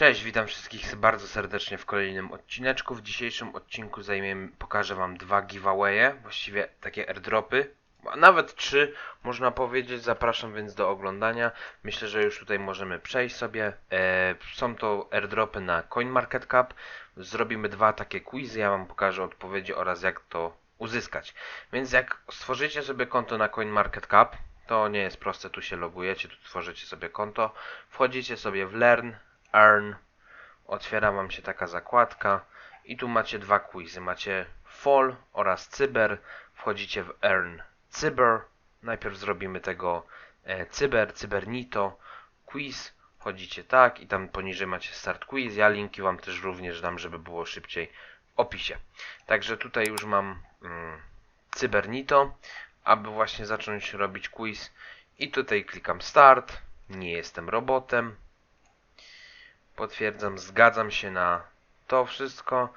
Cześć, witam wszystkich bardzo serdecznie w kolejnym odcineczku. W dzisiejszym odcinku zajmiemy, pokażę Wam dwa giveawaye, właściwie takie airdropy, a nawet trzy można powiedzieć. Zapraszam więc do oglądania. Myślę, że już tutaj możemy przejść sobie. E, są to airdropy na CoinMarketCap. Zrobimy dwa takie quizy, ja Wam pokażę odpowiedzi oraz jak to uzyskać. Więc jak stworzycie sobie konto na CoinMarketCap, to nie jest proste, tu się logujecie, tu tworzycie sobie konto, wchodzicie sobie w Learn, Earn, otwiera Wam się taka zakładka i tu macie dwa quizy, macie Fall oraz Cyber, wchodzicie w Earn Cyber, najpierw zrobimy tego e, Cyber, Cybernito, quiz, wchodzicie tak i tam poniżej macie Start Quiz, ja linki Wam też również dam, żeby było szybciej w opisie. Także tutaj już mam mm, Cybernito, aby właśnie zacząć robić quiz i tutaj klikam Start, nie jestem robotem, Potwierdzam, zgadzam się na to wszystko.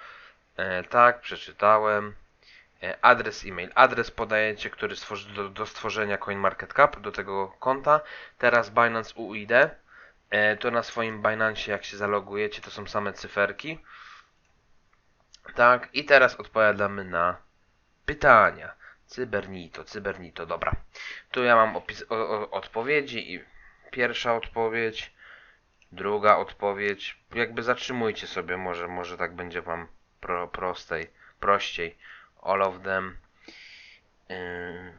E, tak, przeczytałem. E, adres e-mail. Adres podajecie, który stworzy, do, do stworzenia CoinMarketCap, do tego konta. Teraz Binance UID. E, to na swoim Binance, jak się zalogujecie, to są same cyferki. Tak, i teraz odpowiadamy na pytania. Cybernito, cybernito, dobra. Tu ja mam opis, o, o, odpowiedzi i pierwsza odpowiedź. Druga odpowiedź, jakby zatrzymujcie sobie, może, może tak będzie wam pro, prostej, prościej. All of them. Yy,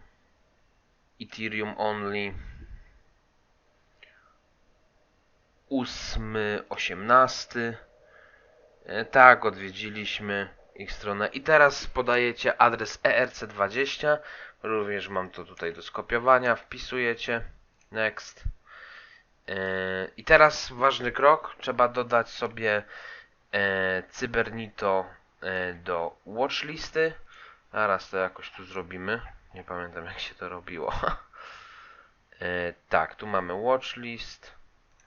Ethereum only. Ósmy, osiemnasty. Yy, tak, odwiedziliśmy ich stronę. I teraz podajecie adres ERC20. Również mam to tutaj do skopiowania. Wpisujecie. Next. I teraz ważny krok, trzeba dodać sobie e, Cybernito e, do watchlisty. Zaraz to jakoś tu zrobimy. Nie pamiętam jak się to robiło. E, tak, tu mamy watchlist.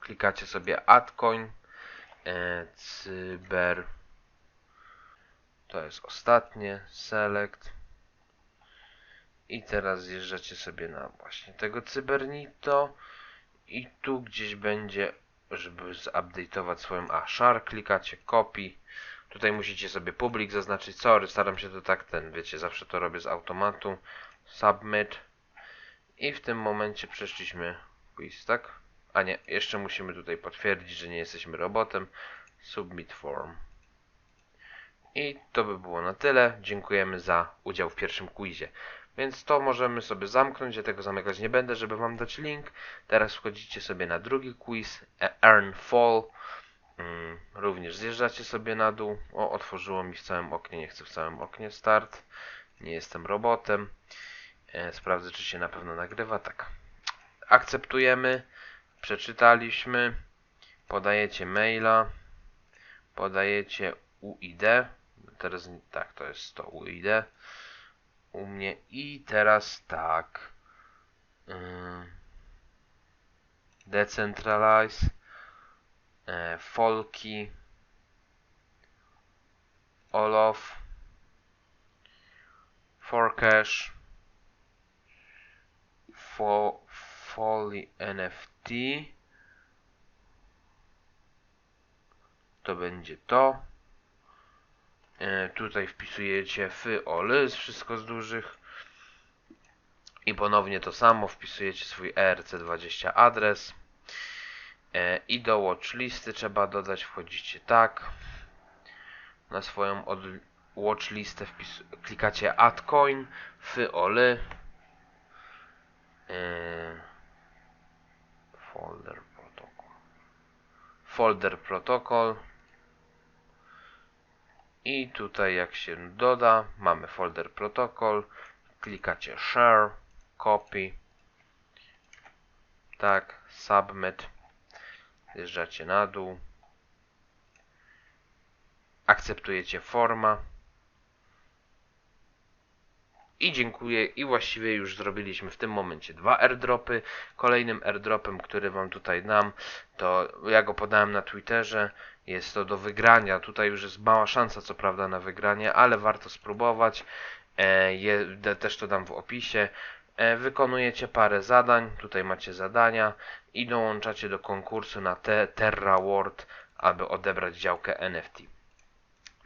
Klikacie sobie AdCoin. Cyber. To jest ostatnie. Select. I teraz zjeżdżacie sobie na właśnie tego Cybernito. I tu gdzieś będzie, żeby zupdate'ować swoją... A, share, klikacie copy. Tutaj musicie sobie public zaznaczyć. Sorry, staram się to tak ten, wiecie, zawsze to robię z automatu. Submit. I w tym momencie przeszliśmy quiz, tak? A nie, jeszcze musimy tutaj potwierdzić, że nie jesteśmy robotem. Submit form. I to by było na tyle. Dziękujemy za udział w pierwszym quizie. Więc to możemy sobie zamknąć, ja tego zamykać nie będę, żeby wam dać link. Teraz wchodzicie sobie na drugi quiz, e, Earn Fall. Mm, również zjeżdżacie sobie na dół. O, otworzyło mi w całym oknie, nie chcę w całym oknie start. Nie jestem robotem. E, sprawdzę, czy się na pewno nagrywa. Tak. Akceptujemy. Przeczytaliśmy. Podajecie maila. Podajecie UID. Teraz tak, to jest to UID u mnie i teraz tak. Decentralize e, folki Olof Forcash fo, Folly NFT to będzie to. E, tutaj wpisujecie fy olys, wszystko z dużych. I ponownie to samo, wpisujecie swój ERC20 adres. E, I do watchlisty trzeba dodać, wchodzicie tak. Na swoją od watchlistę wpis klikacie add coin, fy oly. E, folder protocol. Folder protocol. I tutaj jak się doda, mamy folder protokol, klikacie share, copy, tak, submit, zjeżdżacie na dół, akceptujecie forma i dziękuję i właściwie już zrobiliśmy w tym momencie dwa airdropy. Kolejnym airdropem, który wam tutaj dam, to ja go podałem na Twitterze, jest to do wygrania. Tutaj już jest mała szansa, co prawda, na wygranie, ale warto spróbować. E, je, też to dam w opisie. E, wykonujecie parę zadań. Tutaj macie zadania i dołączacie do konkursu na te Terra World aby odebrać działkę NFT.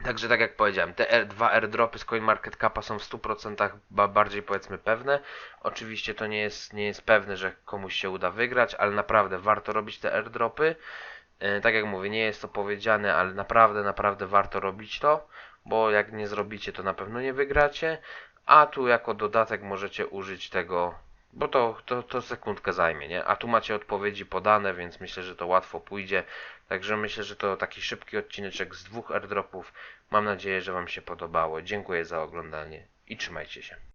Także tak jak powiedziałem, te dwa airdropy z CoinMarketCapa są w 100% ba- bardziej powiedzmy pewne. Oczywiście to nie jest, nie jest pewne, że komuś się uda wygrać, ale naprawdę warto robić te airdropy. E, Tak jak mówię, nie jest to powiedziane, ale naprawdę, naprawdę warto robić to, bo jak nie zrobicie, to na pewno nie wygracie. A tu jako dodatek możecie użyć tego, bo to, to, to sekundkę zajmie, nie? A tu macie odpowiedzi podane, więc myślę, że to łatwo pójdzie. Także myślę, że to taki szybki odcineczek z dwóch airdropów. Mam nadzieję, że Wam się podobało. Dziękuję za oglądanie i trzymajcie się.